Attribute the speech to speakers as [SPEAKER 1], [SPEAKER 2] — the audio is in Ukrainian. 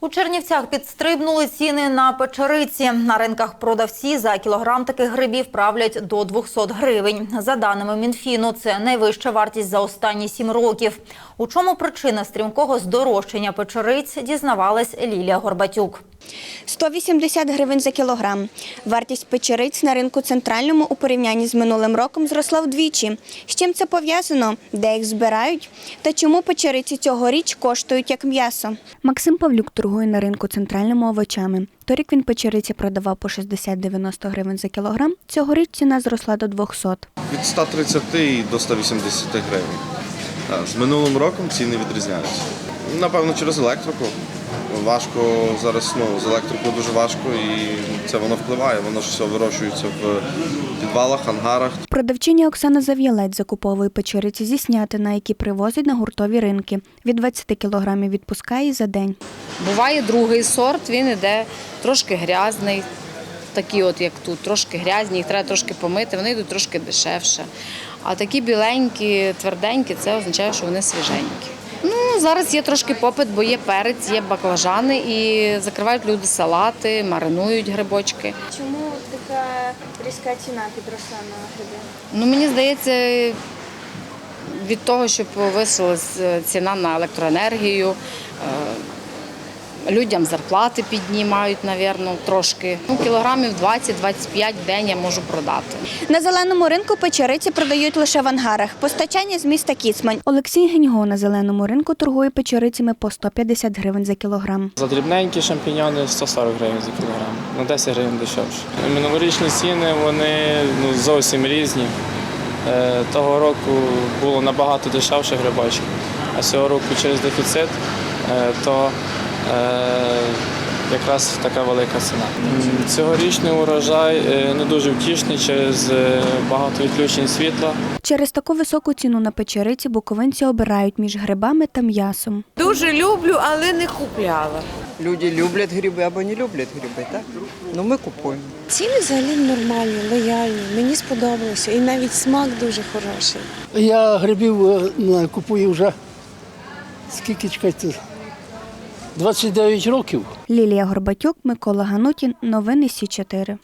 [SPEAKER 1] У Чернівцях підстрибнули ціни на печериці. На ринках продавці за кілограм таких грибів правлять до 200 гривень. За даними Мінфіну, це найвища вартість за останні сім років. У чому причина стрімкого здорожчання печериць, дізнавалась Лілія Горбатюк.
[SPEAKER 2] 180 гривень за кілограм. Вартість печериць на ринку центральному у порівнянні з минулим роком зросла вдвічі. З чим це пов'язано? Де їх збирають? Та чому печериці цьогоріч коштують як м'ясо? Максим Павлюк торгує на ринку центральними овочами. Торік він печериці продавав по 60-90 гривень за кілограм. Цьогоріч ціна зросла до 200.
[SPEAKER 3] Від 130 і до 180 гривень. З минулим роком ціни відрізняються. Напевно, через електрику. Важко зараз ну, з електрикою дуже важко і це воно впливає. Воно ж все вирощується в підвалах, ангарах.
[SPEAKER 2] Продавчиня Оксана Зав'ялець закуповує печериці зі снятина, які привозить на гуртові ринки. Від 20 кілограмів відпускає за день.
[SPEAKER 4] Буває другий сорт, він іде трошки грязний, такі от як тут, трошки грязні, їх треба трошки помити, вони йдуть трошки дешевше. А такі біленькі, тверденькі, це означає, що вони свіженькі. Ну, зараз є трошки попит, бо є перець, є баклажани і закривають люди салати, маринують грибочки.
[SPEAKER 2] Чому така різка ціна підросла на гриби?
[SPEAKER 4] Ну, мені здається, від того, що повисилась ціна на електроенергію, е, людям зарплати піднімають, напевно, трошки. Ну, кілограмів 20-25 в день я можу продати.
[SPEAKER 2] На зеленому ринку печериці продають лише в ангарах. Постачання з міста Кіцмань. Олексій Геньго на зеленому ринку торгує печерицями по 150 гривень за кілограм.
[SPEAKER 5] За дрібненькі шампіньони 140 гривень за кілограм, на 10 гривень дешевше. Минулорічні ціни вони ну, зовсім різні. Е, Того року було набагато дешевше грибочок, а цього року через дефіцит, е, то якраз така велика ціна. Цьогорічний урожай е, не дуже втішний через е, багато відключень світла.
[SPEAKER 2] Через таку високу ціну на печериці буковинці обирають між грибами та м'ясом.
[SPEAKER 6] Дуже люблю, але не купляла.
[SPEAKER 7] Люди люблять гриби або не люблять гриби, так? Ну ми купуємо.
[SPEAKER 8] Ціни взагалі нормальні, лояльні. Мені сподобалося. І навіть смак дуже хороший.
[SPEAKER 9] Я грибів е, купую вже скільки чекайте, 29 років.
[SPEAKER 2] Лілія Горбатюк, Микола Ганутін. Новини Сі 4